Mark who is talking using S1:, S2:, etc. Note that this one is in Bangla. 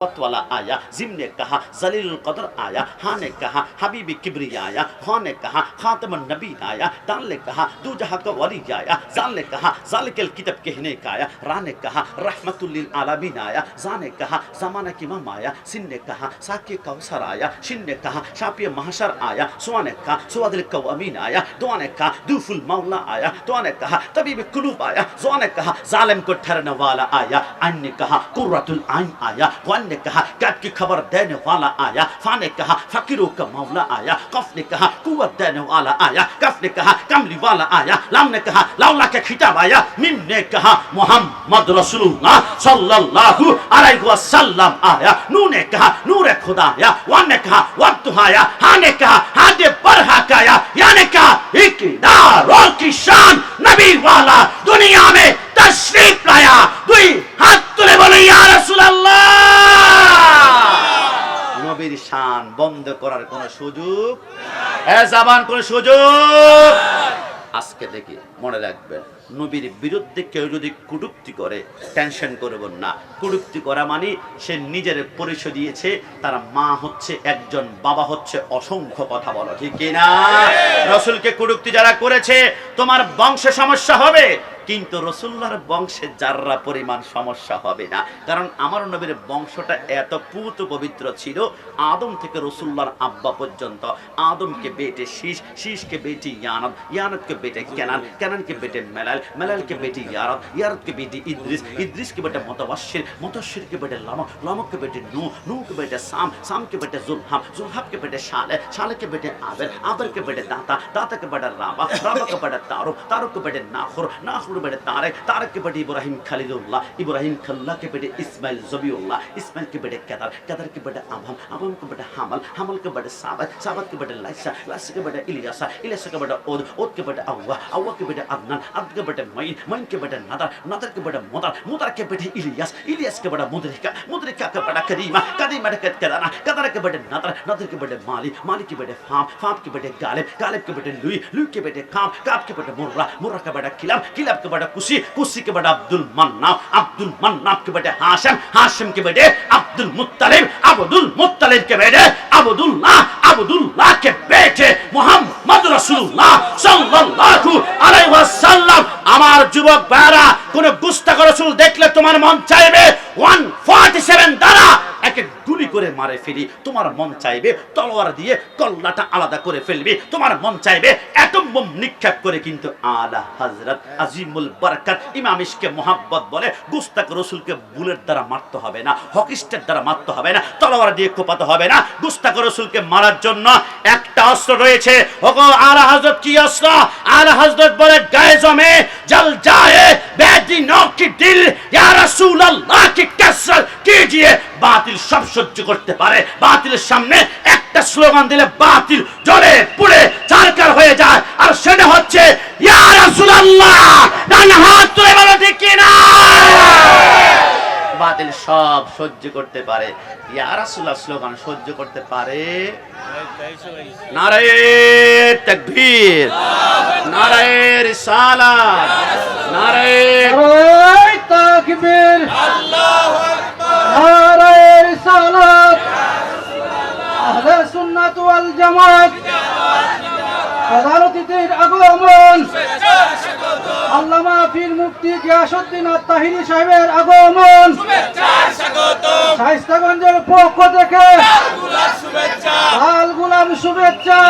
S1: वाला आया जिम ने कहा जलील कदर आया हाँ ने कहा हबीबी किबरी आया हाँ ने कहा खातम नबी आया दाल ने कहा दू जहाँ का वली आया जाल ने कहा जालिकल किताब कहने का आया रा ने कहा रहमतुल्लिल आलमीन आया जा ने कहा जमाना की मम आया सिन ने कहा साके कौसर आया शिन ने कहा शापिय महशर आया सुआ ने कहा सुअदिल कवामीन आया दुआ ने कहा दूफुल मौला आया दुआ ने कहा तबीब कुलूब आया जुआ ने कहा जालिम को ठहरने वाला आया अन ने कहा कुर्रतुल आइन आया वन ने कहा कैब की खबर देने वाला आया फा ने कहा फकीरों का मौला आया कफ ने कहा कुवत देने वाला आया कफ ने कहा कमली वाला आया लाम ने कहा लौला के खिताब आया मिम ने कहा मोहम्मद रसूलुल्लाह सल्लल्लाहु अलैहि वसल्लम आया नू ने कहा नूर खुदा आया वन ने कहा वक्त आया हा ने कहा हादे बरहा का आया या ने कहा इकदारों की शान नबी वाला নবীর শান বন্ধ করার কোন সুযোগ? জাবান, কোন সুযোগ? আজকে দেখি, মনে রাখবেন, নবীর বিরুদ্ধে কেউ যদি কুটুক্তি করে টেনশন করবেন না। কুটুক্তি করা মানে সে নিজের পরিচয় দিয়েছে, তার মা হচ্ছে একজন, বাবা হচ্ছে অসংখ্য কথা বলো, ঠিক কিনা? রসুলকে কুটুক্তি যারা করেছে, তোমার বংশে সমস্যা হবে কিন্তু রসুল্লার বংশে যাররা পরিমাণ সমস্যা হবে না, কারণ আমার নবীর বংশটা এত পুত পবিত্র ছিল, আদম থেকে রসুল্লার আব্বা পর্যন্ত, আদমকে বেটে শীষ, শীষকে বেটি ইয়ানব ইয়ানবকে বেটে কেনান, কেনানকে বেটে মেলাল, মেলালকে বেটি ইয়ারব, ইয়ারবকে বেটি ইদ্রিস, ইদ্রিসকে বেটে মতবাসির মতশিরকে বেটে লামক লামককে বেটে নূ নূকে বেটে সাম, সামকে বেটে জুলহাম, জুলহাবকে বেটে শালে, শালেকে বেটে আবের আবেরকে বেটে দাতা, দাতাকে বেটে রাবা, রাবাকে বেটে তারুক, তারুককে বেটে নাখুর बड़े तारे तारक के बेटे इब्राहिम खालिदुल्ला इब्राहिम खल्ला के बेटे इसमाइल जबीउल्ला इसमाइल के बेटे केदार केदार के बेटे अमाम अमाम के बेटे हमल हमल के बेटे साबत साबत के बेटे लाइसा लाइसा के बेटे इलियासा इलियासा के बेटे ओद ओद के बेटे अव्वा अव्वा के बेटे अदनान अदन के बेटे मईन मईन के बेटे नदर नदर के बेटे मुदर मुदर के बेटे इलियास इलियास के बेटे मुदरिका मुदरिका के बेटे करीमा करीमा के बेटे केदाना केदार के बेटे नदर नदर के बेटे माली माली के बेटे फाम फाम के बेटे गालिब गालिब के बेटे लुई लुई के बेटे काम काम के बेटे मुर्रा मुर्रा के बेटे किलाब किलाब माली के बेटे फाम फाम के बेटे गालिब गालिब के बेटे लुई लुई के बेटे काम काप के बेटे मुर्रा मुर्रा के बेटे किलाब किलाब के बेटे कुशी कुशी के बेटे अब्दुल मन्नाफ अब्दुल मन्नाफ के बेटे हाशिम हाशिम के बेटे अब्दुल मुत्तलिब अब्दुल मुत्तलिब के बेटे अब्दुल्लाह अब्दुल्लाह के बेटे मोहम्मद रसूलुल्लाह সাল্লাল্লাহু আলাইহি ওয়াসাল্লাম আমার যুবক ভাইরা কোন গুস্তাখ রাসূল দেখলে তোমার মন চাইবে ওয়ান ফর্টি সেভেন দ্বারা। একে গুলি করে মারে ফেলি। তোমার মন চাইবে, তলোয়ার দিয়ে কল্লাটা আলাদা করে ফেলবে। তোমার মন চাইবে অ্যাটম বোম নিক্ষেপ করে কিন্তু আলা হযরত আজিমুল বারাকাত ইমাম ইশকে বলে, গুস্তাক রসুলকে বুলেট দ্বারা মারতে হবে না হকিস্টের দ্বারা মারতে হবে না, তলোয়ার দিয়ে কোপাতে হবে না। গুস্তাক রসুলকে মারার জন্য একটা অস্ত্র রয়েছে। ওগো আলা হযরত কি অস্ত্র? আলা হযরত বলে, গায়ে জমে, জল যায় বেদি নকি দিল, ইয়া রাসূলুল্লাহ বাতিল সব সহ্য করতে পারে। বাতিলের সামনে একটা স্লোগান দিলে বাতিল জ্বলে পুড়ে চারকার হয়ে যায়। আর সেটা হচ্ছে ইয়া রাসূলুল্লাহ ডান হাত তুলে বলো ঠিক কিনা বাতিল সব সহ্য করতে পারে। ইয়া রাসূলুল্লাহ স্লোগান সহ্য করতে পারে। নারায়ে তাকবীর নারায়ে রিসালাত নারায়ে
S2: নারায় তাকবীর। নারায় ওয়াল জামাত প্রধান অতিথির আগমন। আল্লামা পীর মুফতি গিয়াসউদ্দিন তাহিনী সাহেবের আগমন। শাইস্তাগঞ্জের পক্ষ থেকে লাল গুলাম শুভেচ্ছা।